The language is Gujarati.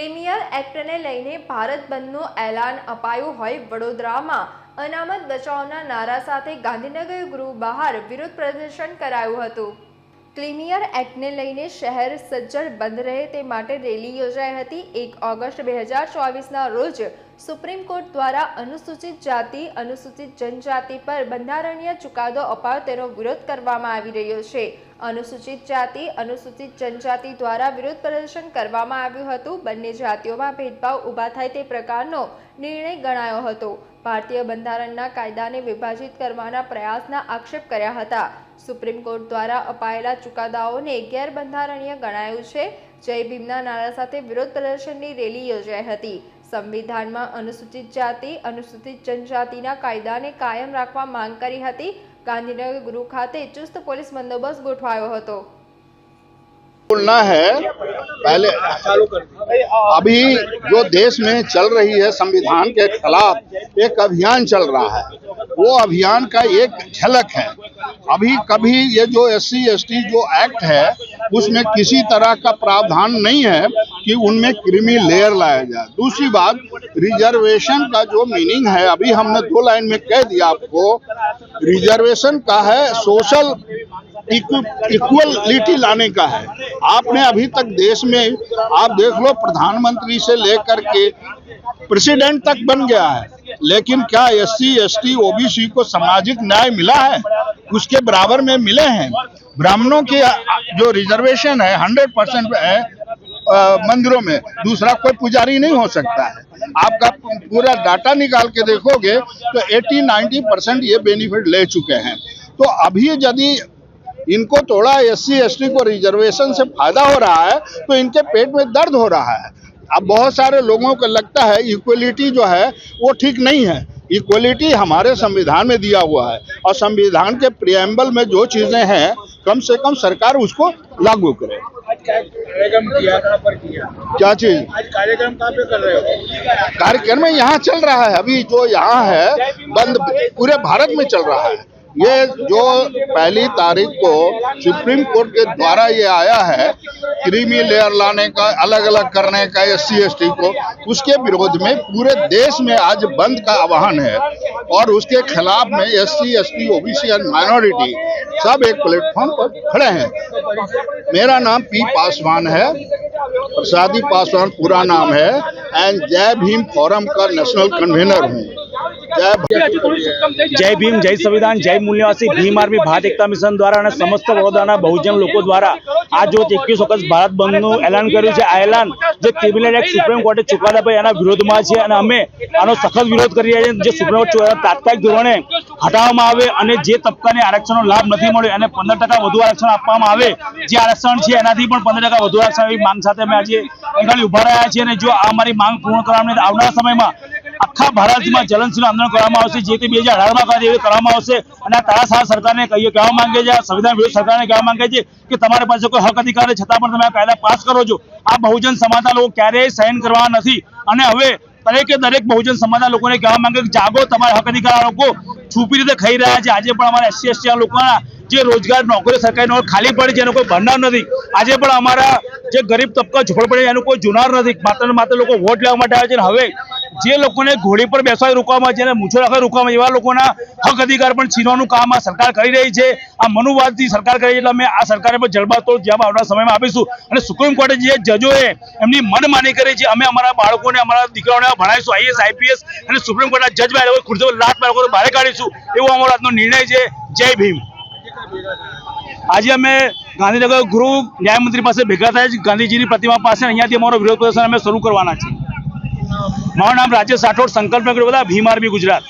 ક્લિમિયર એક્ટને લઈને ભારત બંધનું એલાન અપાયું હોય વડોદરામાં. અનામત બચાવના નારા સાથે ગાંધીનગર ગૃહ બહાર વિરોધ પ્રદર્શન કરાયું હતું. ક્લિમિયર એક્ટને લઈને શહેર સજ્જડ બંધ રહે તે માટે રેલી યોજાઈ હતી. એક ઓગસ્ટ બે હજાર ચોવીસના રોજ સુપ્રીમ કોર્ટ દ્વારા અનુસૂચિત જાતિ, અનુસૂચિત જનજાતિ પર બંધારણીય ચુકાદો અપાયો તેનો વિરોધ કરવામાં આવી રહ્યો છે. અનુસૂચિત જાતિ, અનુસૂચિત જનજાતિ દ્વારા વિરોધ પ્રદર્શન કરવામાં આવ્યું હતું. બંને જાતિઓમાં ભેદભાવ ઊભા થાય તે પ્રકારનો નિર્ણય ગણાયો હતો. ભારતીય બંધારણના કાયદાને વિભાજિત કરવાના પ્રયાસના આક્ષેપ કર્યા હતા. સુપ્રીમ કોર્ટ દ્વારા અપાયેલા ચુકાદાઓને ગેરબંધારણીય ગણાયું છે. જય ભીમના નારા સાથે વિરોધ પ્રદર્શનની રેલી યોજાઈ હતી. સંવિધાનમાં અનુસૂચિત જાતિ, અનુસૂચિત જનજાતિના કાયદાને કાયમ રાખવા માંગ કરી હતી. ગાંધીનગર ગૃહ ખાતે ચુસ્ત પોલીસ બંદોબસ્ત ગોઠવાયો હતો. बोलना है, पहले अभी जो देश में चल रही है संविधान के खिलाफ, एक अभियान चल रहा है। वो अभियान का एक झलक है। अभी कभी ये जो एस सी जो एक्ट है, उसमें किसी तरह का प्रावधान नहीं है कि उनमें क्रिमी लेयर लाया जाए। दूसरी बात, रिजर्वेशन का जो मीनिंग है, अभी हमने दो लाइन में कह दिया आपको, रिजर्वेशन का है, सोशल इक्वलिटी लाने का है। आपने अभी तक देश में, आप देख लो, प्रधानमंत्री से लेकर के प्रेसिडेंट तक बन गया है। लेकिन क्या S C S T OBC को सामाजिक न्याय मिला है? उसके बराबर में मिले हैं। ब्राह्मणों के, जो रिजर्वेशन है हंड्रेड परसेंट है मंदिरों में। दूसरा कोई पुजारी नहीं हो सकता है। आपका पूरा डाटा निकाल के देखोगे तो 80 90 परसेंट ये बेनिफिट ले चुके हैं। तो अभी यदि इनको थोड़ा एस सी को रिजर्वेशन से फ़ायदा हो रहा है तो इनके पेट में दर्द हो रहा है। अब बहुत सारे लोगों को लगता है इक्वलिटी जो है वो ठीक नहीं है। इक्वलिटी हमारे संविधान में दिया हुआ है और संविधान के प्रियम्बल में जो चीज़ें हैं कम से कम सरकार उसको लागू करे। क्या कार्यक्रम किया कहाँ पर किया? क्या चीज़? आज कार्यक्रम कहाँ पे कर रहे हो? कार्यक्रम यहाँ चल रहा है। अभी जो यहाँ है बंद पूरे भारत में चल रहा है। ये जो पहली तारीख को सुप्रीम कोर्ट के द्वारा ये आया है, क्रीमी लेयर लाने का अलग अलग करने का, एस सी को, उसके विरोध में पूरे देश में आज बंद का आह्वान है और उसके खिलाफ में S C S T OBC and minority सब एक प्लेटफॉर्म पर खड़े हैं मेरा नाम पी पासवान है, प्रसादी पासवान पूरा नाम है, एंड जय भीम फोरम का नेशनल कन्वीनर हूँ। જય ભીમ જય સંવિધાન જય મૂલ્યવાસી ભીમ આર્મી ભારત એકતા મિશન દ્વારા અને સમસ્ત વડોદરાના બહુજન લોકો દ્વારા આજ રોજ એકવીસ ઓગસ્ટ ભારત બંધનું એલાન કર્યું છે. આ એલાન જે ક્રિમિનલ એક્ટ સુપ્રીમ કોર્ટે ચુકાદા પર એના વિરોધમાં છે અને અમે આનો સખત વિરોધ કરી રહ્યા છીએ. જે સુપ્રીમ કોર્ટ તાત્કાલિક ધોરણે હટાવવામાં આવે અને જે તબક્કાને આરક્ષણનો લાભ નથી મળ્યો એને પંદર ટકા વધુ આરક્ષણ આપવામાં આવે. જે આરક્ષણ છે એનાથી પણ પંદર ટકા વધુ આરક્ષણ એવી માંગ સાથે અમે આજે ઊભા રહ્યા છીએ અને જો આ અમારી માંગ પૂર્ણ કરવામાં આવનારા સમયમાં આખા ભારતમાં જલનશીલ આંદોલન કરવામાં આવશે, જે તે બે હજાર અઢારમાં કરે કરવામાં આવશે. અને આ તારાસાર સરકારને કહીએ, કહેવા માંગે છે સંવિધાન વિરુદ્ધ સરકારને કહેવા માંગે છે કે તમારી પાસે કોઈ હક અધિકાર છતાં પણ તમે આ કાયદા પાસ કરો છો. આ બહુજન સમાજના લોકો ક્યારેય સહન કરવા નથી. અને હવે દરેકે દરેક બહુજન સમાજના લોકોને કહેવા માંગે કે જાગો, તમારા હક અધિકાર લોકો છુપી રીતે ખાઈ રહ્યા છે. આજે પણ અમારા એસસી, એસટી લોકોના જે રોજગાર નોકરી સરકારી નોકરી ખાલી પડે છે, એનો કોઈ ભંડાર નથી. આજે પણ અમારા જે ગરીબ તબકા ઝોપડપડી એનું કોઈ જુનાર નથી. માત્ર માત્ર લોકો વોટ લેવા માટે આવે છે. હવે જે લોકોને ઘોડી પર બેસવા રોકવામાં જેને મૂછો રાખવા રોકવામાં એવા લોકોના હક અધિકાર પણ છીનવાનું કામ આ સરકાર કરી રહી છે. આ મનુવાદથી સરકાર કરી એટલે અમે આ સરકારે પર જડબાતોડ જવાબ આવનાર સમયમાં આપીશું. અને સુપ્રીમ કોર્ટે જે જજોએ એમની મનમાની કરી છે, અમે અમારા બાળકોને, અમારા દીકરાઓને ભણાવીશું, આઈએસ, આઈપીએસ અને સુપ્રીમ કોર્ટના જજ બહાર ખુરશી લાખ બાળકો બહાર કાઢીશું. એવો અમારો આજનો નિર્ણય છે. જય ભીમ. આજે અમે ગાંધીનગર ગૃહ ન્યાયમંત્રી પાસે ભેગા થયા ગાંધીજીની પ્રતિમા પાસે અહીંયાથી અમારો વિરોધ પ્રદર્શન અમે શરૂ કરવાના છે મારું નામ રાજેશ રાઠોડ સંકલ્પ નગર બધા ભીમ આર્મી ગુજરાત.